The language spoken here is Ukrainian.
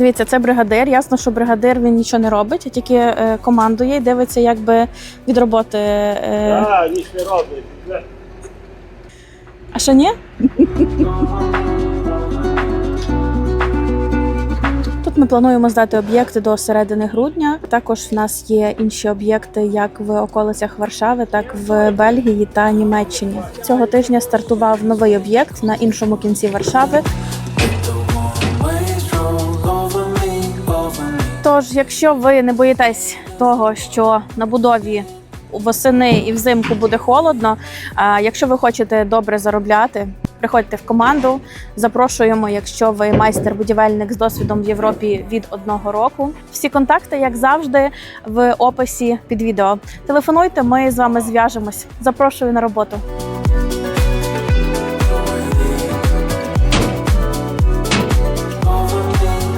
Дивіться, це бригадир. Ясно, що бригадир він нічого не робить, а тільки е, командує і дивиться, якби від роботи. Е... А, ніч не робить. А що ні? Тут ми плануємо здати об'єкти до середини грудня. Також в нас є інші об'єкти як в околицях Варшави, так в Бельгії та Німеччині. Цього тижня стартував новий об'єкт на іншому кінці Варшави. Тож, якщо ви не боїтесь того, що на будові восени і взимку буде холодно. А якщо ви хочете добре заробляти, приходьте в команду. Запрошуємо, якщо ви майстер-будівельник з досвідом в Європі від одного року. Всі контакти, як завжди, в описі під відео. Телефонуйте, ми з вами зв'яжемось. Запрошую на роботу.